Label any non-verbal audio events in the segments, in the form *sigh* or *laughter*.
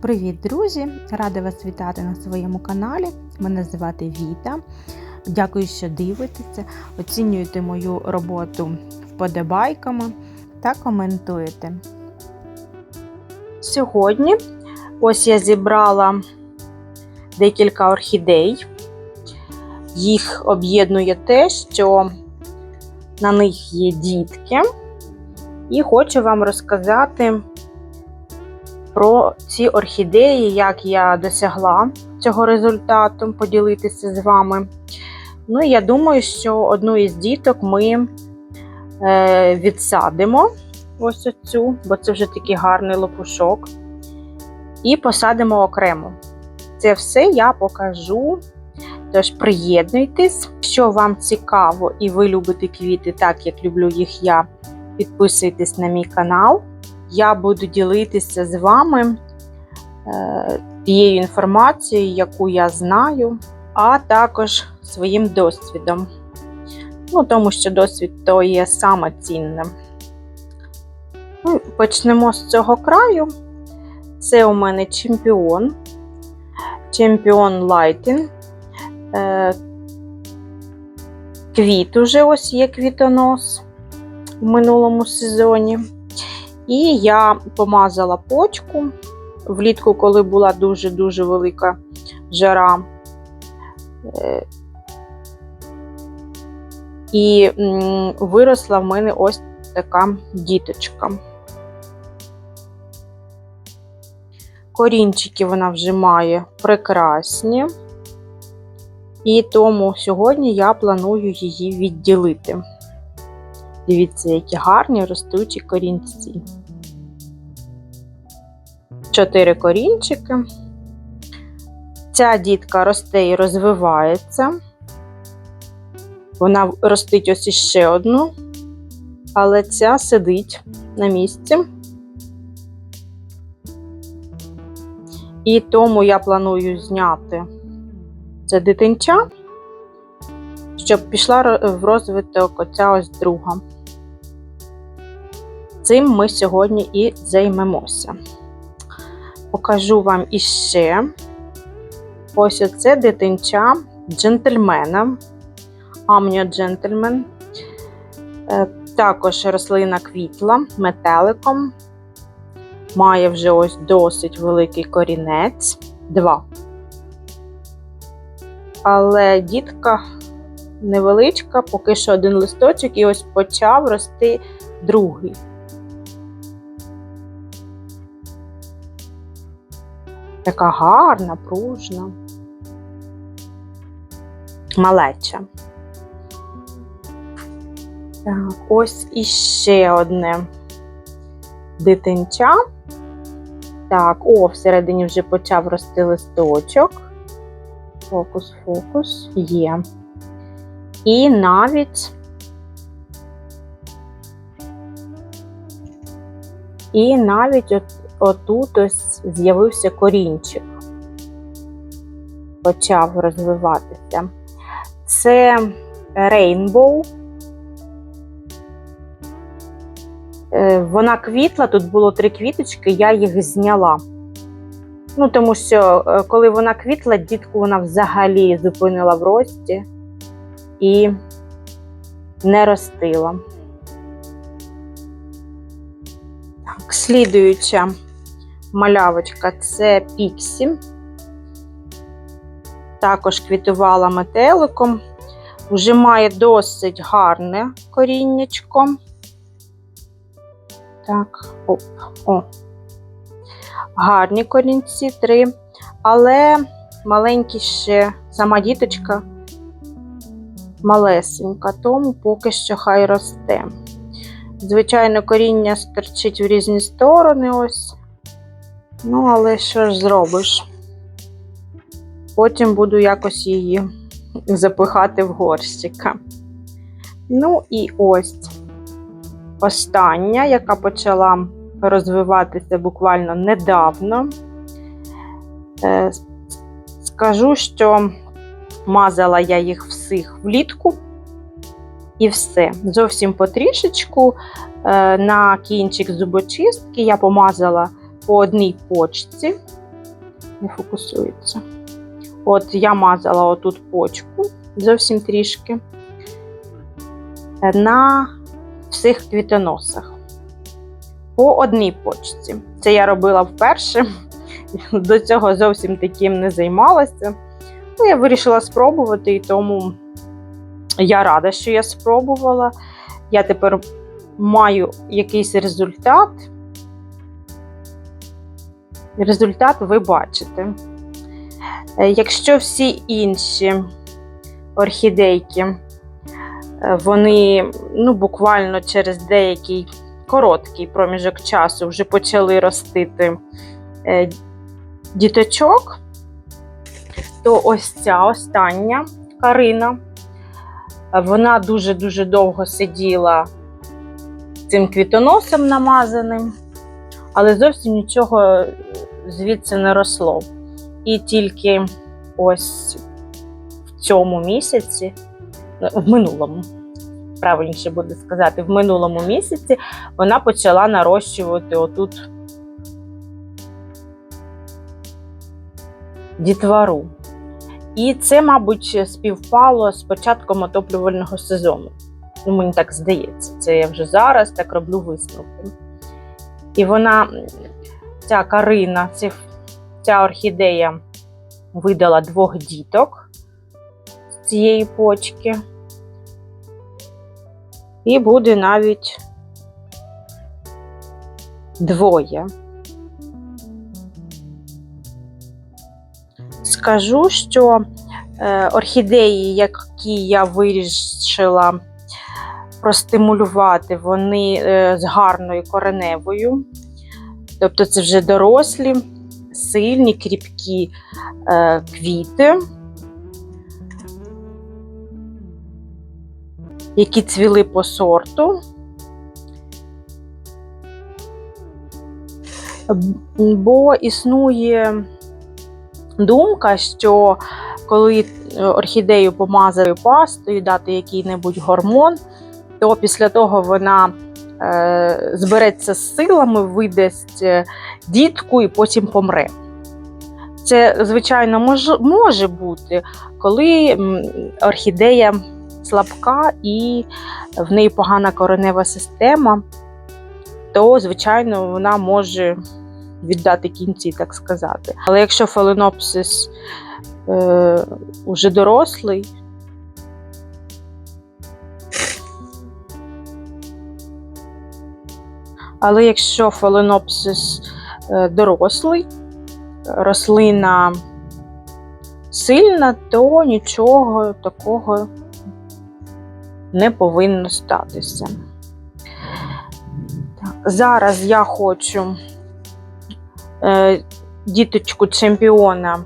Привіт, друзі! Рада вас вітати на своєму каналі. Мене звати Віта. Дякую, що дивитеся, оцінюєте мою роботу вподобайками та коментуєте. Сьогодні ось я зібрала декілька орхідей. Їх об'єднує те, що на них є дітки, і хочу вам розказати про ці орхідеї, як я досягла цього результату, поділитися з вами. Ну, і я думаю, що одну із діток ми е, відсадимо ось оцю, бо це вже такий гарний лопушок, і посадимо окремо. Це все я покажу. Тож приєднуйтесь, якщо вам цікаво і ви любите квіти, так як люблю їх я, підписуйтесь на мій канал. Я буду ділитися з вами е, тією інформацією, яку я знаю, а також своїм досвідом. Ну, тому що досвід то є саме цінним. Ну, Почнемо з цього краю. Це у мене чемпіон. Чемпіон Lighting. Е, Квіт уже ось є квітонос в минулому сезоні. І я помазала почку влітку, коли була дуже-дуже велика жара. Е, І виросла в мене ось така діточка. Корінчики вона вже має прекрасні, і тому сьогодні я планую її відділити. Дивіться, які гарні ростучі корінці. Чотири корінчики. Ця дітка росте і розвивається. Вона ростить ось іще одну, але ця сидить на місці. І тому я планую зняти це дитинча, щоб пішла в розвиток оця ось друга. Цим ми сьогодні і займемося. Покажу вам іще ось оце дитинча джентльмена, Амньо джентльмен. Е, також рослина квітла метеликом. Має вже ось досить великий корінець. Два. Але дітка невеличка, поки що один листочок, і ось почав рости другий. Така гарна, пружна, малеча. Так, ось іще одне дитинча. Так, о, всередині вже почав рости листочок. Фокус, фокус є. І навіть і навіть от отут ось з'явився корінчик, почав розвиватися. Це рейнбоу. Вона квітла, тут було три квіточки, я їх зняла. Ну, тому що, е, коли вона квітла, дітку вона взагалі зупинила в рості і не ростила. Так, слідуюча малявочка це Піксі. Також квітувала метеликом. Вже має досить гарне коріннячко. Так, оп, о. Гарні корінці три, але маленькі ще сама діточка малесенька, тому поки що хай росте. Звичайно, коріння стерчить в різні сторони ось. Ну, але що ж зробиш? Потім буду якось її запихати в горщика. Ну, і ось остання, яка почала розвиватися буквально недавно. Е, скажу, що мазала я їх всіх влітку. І все. Зовсім потрішечку е, на кінчик зубочистки я помазала по одній почці не фокусується. От я мазала отут почку зовсім трішки на всіх квітоносах. По одній почці. Це я робила вперше. *laughs* До цього зовсім таким не займалася. Ну, я вирішила спробувати, і тому я рада, що я спробувала. Я тепер маю якийсь результат. Результат ви бачите. Е, Якщо всі інші орхідейки, е, вони ну, буквально через деякий короткий проміжок часу вже почали ростити е, діточок, то ось ця остання Карина, вона дуже-дуже довго сиділа цим квітоносом намазаним, але зовсім нічого звідси не росло. І тільки ось в цьому місяці, в минулому, правильніше буде сказати, в минулому місяці вона почала нарощувати отут дітвору. І це, мабуть, співпало з початком отоплювального сезону. Ну, мені так здається, це я вже зараз так роблю висновки. І вона, ця Карина, ця, орхідея видала двох діток з цієї почки. І буде навіть двоє. Скажу, що е, орхідеї, які я вирішила простимулювати, вони е, з гарною кореневою. Тобто це вже дорослі, сильні, кріпкі е, квіти, які цвіли по сорту. Бо існує думка, що коли орхідею помазати пастою, дати який-небудь гормон, то після того вона е, збереться з силами, видасть е, дітку і потім помре. Це, звичайно, мож, може бути, коли орхідея слабка і в неї погана коренева система, то, звичайно, вона може віддати кінці, так сказати. Але якщо фаленопсис е, уже дорослий, але якщо фаленопсис е, дорослий, рослина сильна, то нічого такого не повинно статися. Зараз я хочу е, діточку чемпіона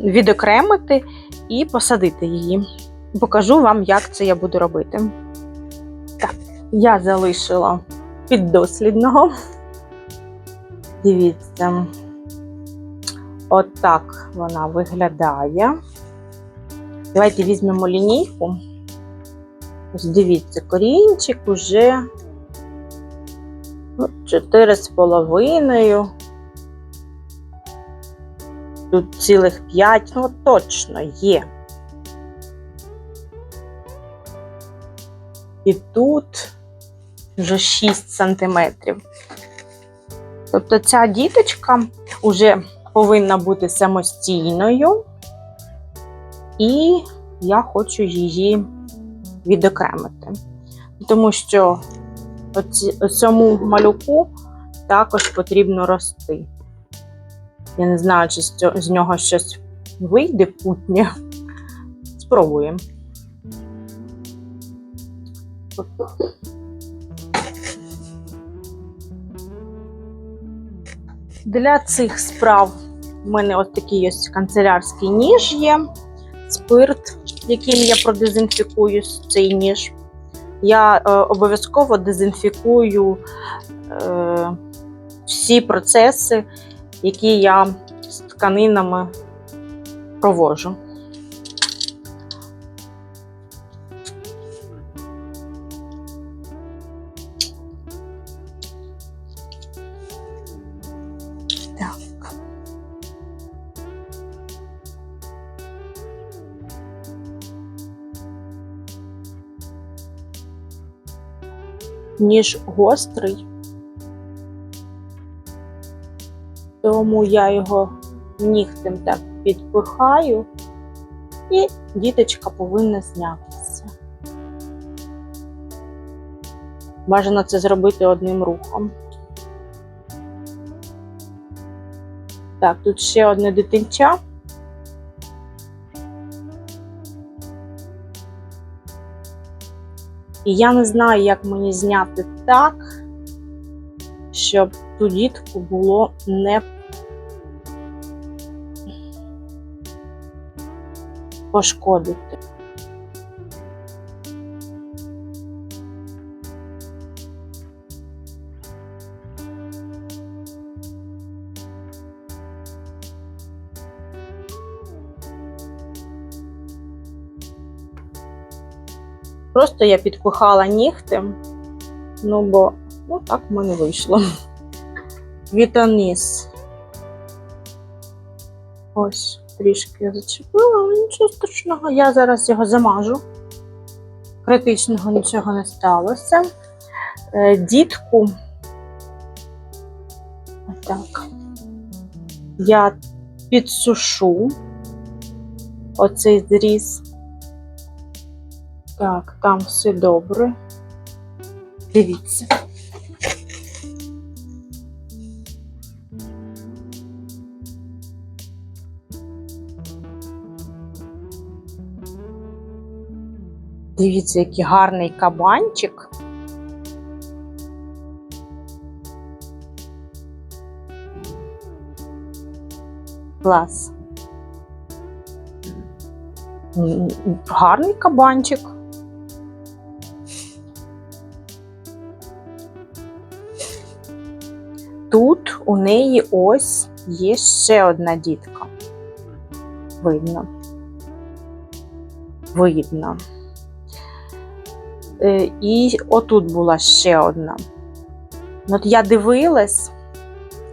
відокремити і посадити її. Покажу вам, як це я буду робити. Так, я залишила піддослідного. Дивіться, отак вона виглядає. Давайте візьмемо лінійку. Ось дивіться, корінчик уже ну, 4,5. Тут цілих 5, ну точно є. І тут вже 6 сантиметрів. Тобто ця діточка вже повинна бути самостійною, і я хочу її відокремити. Тому що цьому малюку також потрібно рости. Я не знаю, чи з нього щось вийде путнє. Спробуємо. Для цих справ в мене ось такий ось канцелярський ніж є, спирт, яким я продезінфікую цей ніж. Я е, обов'язково дезінфікую е, всі процеси, які я з тканинами проводжу. Ніж гострий. Тому я його нігтем так підпихаю, і діточка повинна знятися. Бажано це зробити одним рухом. Так, тут ще одне дитинча. І я не знаю, як мені зняти так, щоб ту дітку було не пошкодити. Просто я підпихала нігтем, ну бо ну так в мене вийшло. Вітаніс. Ось, трішки я зачепила, нічого страшного. Я зараз його замажу. Критичного нічого не сталося. Е, Дітку. Так. Я підсушу оцей зріз. Так, там все добре. Дивіться. Дивіться, який гарний кабанчик. Клас. Гарний кабанчик. У неї ось є ще одна дітка. Видно. Видно. Е, І отут була ще одна. От я дивилась,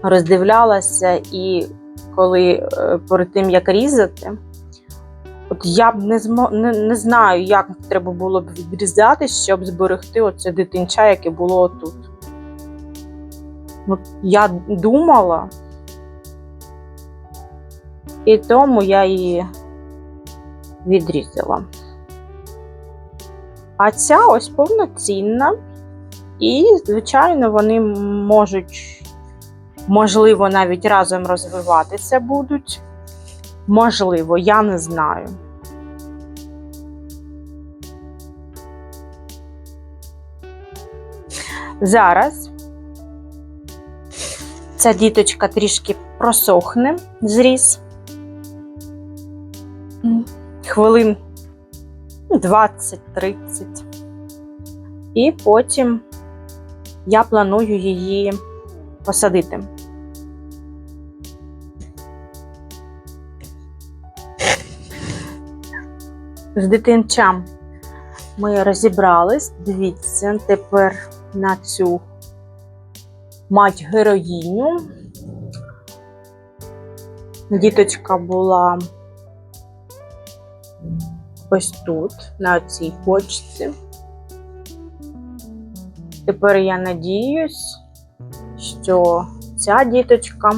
роздивлялася, і коли е, перед тим як різати, от я б не, змо... не, не знаю, як треба було б відрізати, щоб зберегти оце дитинча, яке було отут. От я думала, і тому я її відрізала. А ця ось повноцінна, і, звичайно, вони можуть, можливо, навіть разом розвиватися будуть. Можливо, я не знаю. Зараз ця діточка трішки просохне зріз. Хвилин 20-30. І потім я планую її посадити. З дитинчам ми розібрались. Дивіться, тепер на цю мать героїню. Діточка була ось тут, на цій почці. Тепер я надіюсь, що ця діточка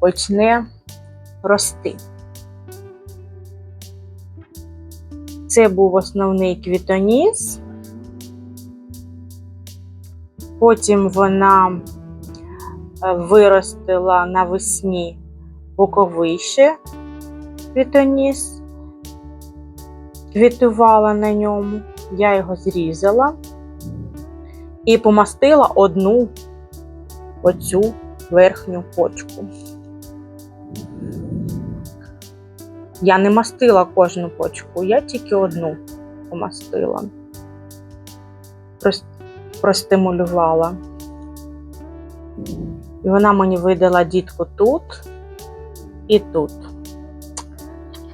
почне рости. Це був основний квітоніс. Потім вона е, виростила навесні боковище квітоніс, квітувала на ньому, я його зрізала і помастила одну оцю верхню почку. Я не мастила кожну почку, я тільки одну помастила, Прос- простимулювала. І вона мені видала дітку тут і тут.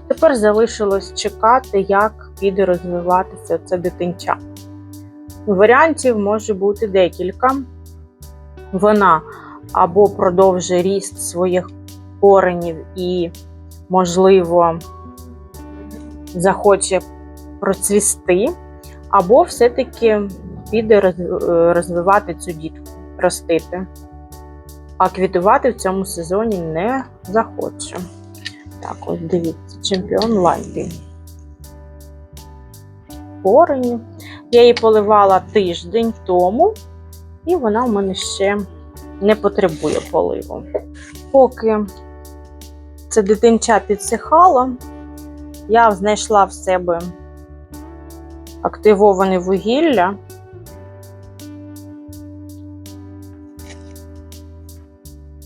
Тепер залишилось чекати, як піде розвиватися це дитинча. Варіантів може бути декілька. Вона або продовжує ріст своїх коренів і, можливо, захоче процвісти, або все-таки піде е, розвивати цю дітку, ростити. А квітувати в цьому сезоні не захоче. Так, ось дивіться, чемпіон Лайти. Корені. Я її поливала тиждень тому, і вона в мене ще не потребує поливу. Поки це дитинча підсихало, я знайшла в себе активоване вугілля.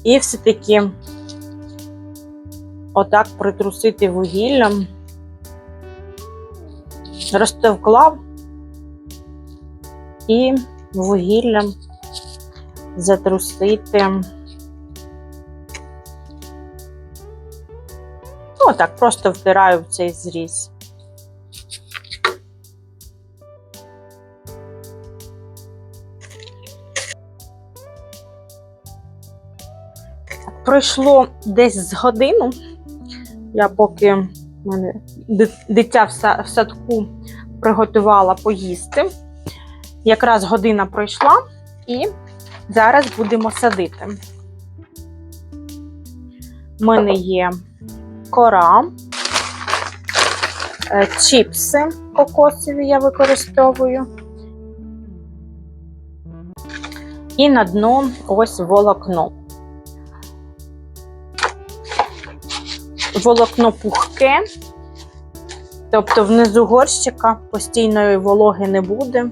І все-таки отак притрусити вугіллям, розтовкла і вугіллям затрусити. Ну, так, просто втираю в цей зріз. Пройшло десь з годину. Я поки в мене дитя в садку приготувала поїсти. Якраз година пройшла, і зараз будемо садити. У мене є кора, е, чіпси кокосові я використовую. І на дно ось волокно. Волокно пухке, тобто внизу горщика постійної вологи не буде.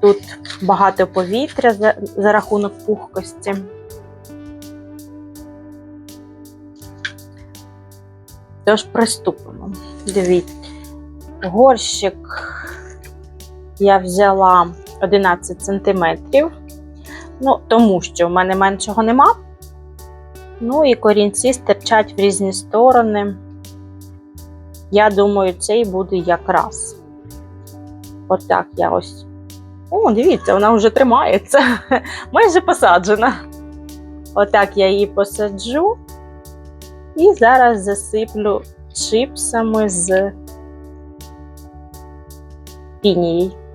Тут багато повітря за, за рахунок пухкості. Тож приступимо. Дивіться, горщик я взяла 11 см. Ну, тому що в мене меншого нема. Ну і корінці стирчать в різні сторони. Я думаю, цей буде якраз. Отак я ось. О, дивіться, вона вже тримається. *laughs* Майже посаджена. Отак я її посаджу. І зараз засиплю чипсами з пінією.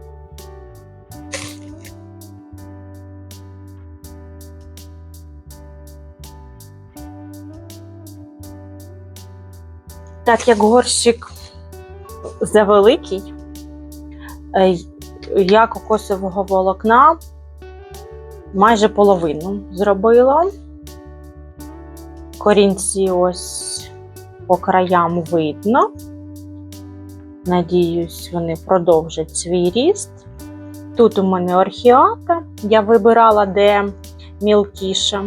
Так як горщик завеликий, е, я кокосового волокна майже половину зробила. Корінці ось по краям видно. Надіюсь, вони продовжать свій ріст. Тут у мене орхіата. Я вибирала, де мілкіша.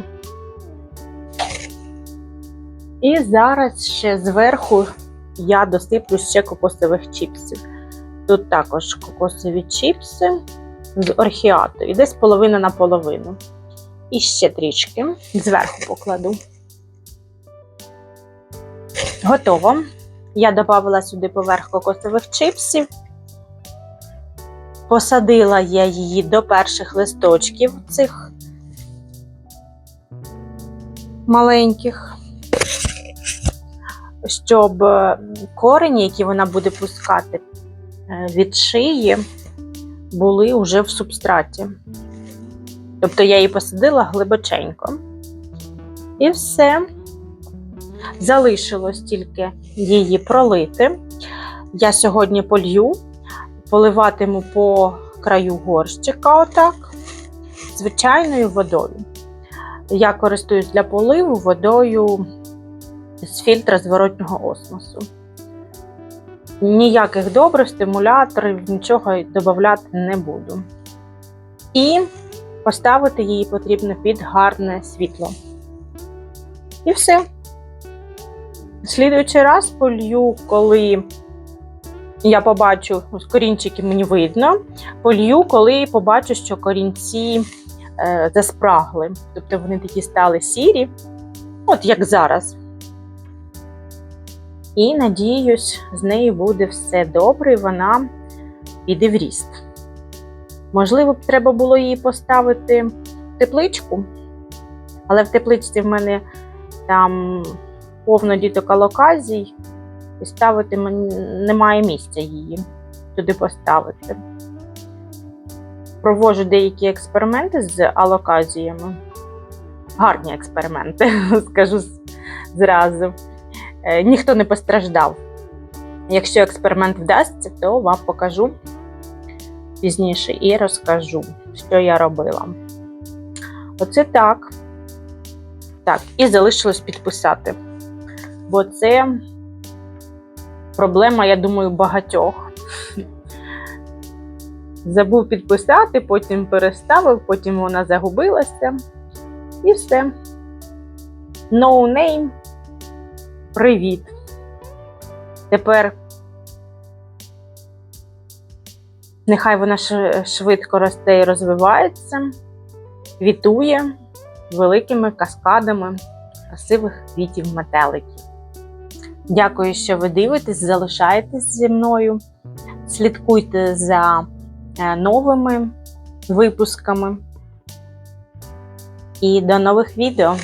І зараз ще зверху я досиплю ще кокосових чіпсів. Тут також кокосові чіпси з орхіатою, десь половина на половину. І ще трішки зверху покладу. Готово. Я додала сюди поверх кокосових чипсів. Посадила я її до перших листочків цих маленьких, щоб е, корені, які вона буде пускати е, від шиї, були вже в субстраті. Тобто я її посадила глибоченько. І все. Залишилось тільки її пролити. Я сьогодні полью, поливатиму по краю горщика, отак, звичайною водою. Я користуюсь для поливу водою з фільтра зворотнього осмосу. Ніяких добрив, стимуляторів, нічого додати не буду. І поставити її потрібно під гарне світло. І все. Слідуючий раз полью, коли я побачу, корінчики мені видно, полью, коли побачу, що корінці е, заспрагли. Тобто вони такі стали сірі, от як зараз. І надіюсь, з нею буде все добре, і вона піде в ріст. Можливо, б треба було її поставити в тепличку, але в тепличці в мене там повно діток алоказій, і ставити немає місця її туди поставити. проводжу деякі експерименти з алоказіями. Гарні експерименти, *laughs* скажу зразу. Е, Ніхто не постраждав. Якщо експеримент вдасться, то вам покажу пізніше і розкажу, що я робила. Оце так. Так, і залишилось підписати. Бо це проблема, я думаю, багатьох. Забув підписати, потім переставив, потім вона загубилася. І все. No name. Привіт. Тепер нехай вона швидко росте і розвивається, квітує великими каскадами красивих квітів метеликів. Дякую, що ви дивитесь, залишаєтесь зі мною. Слідкуйте за е, новими випусками. І до нових відео!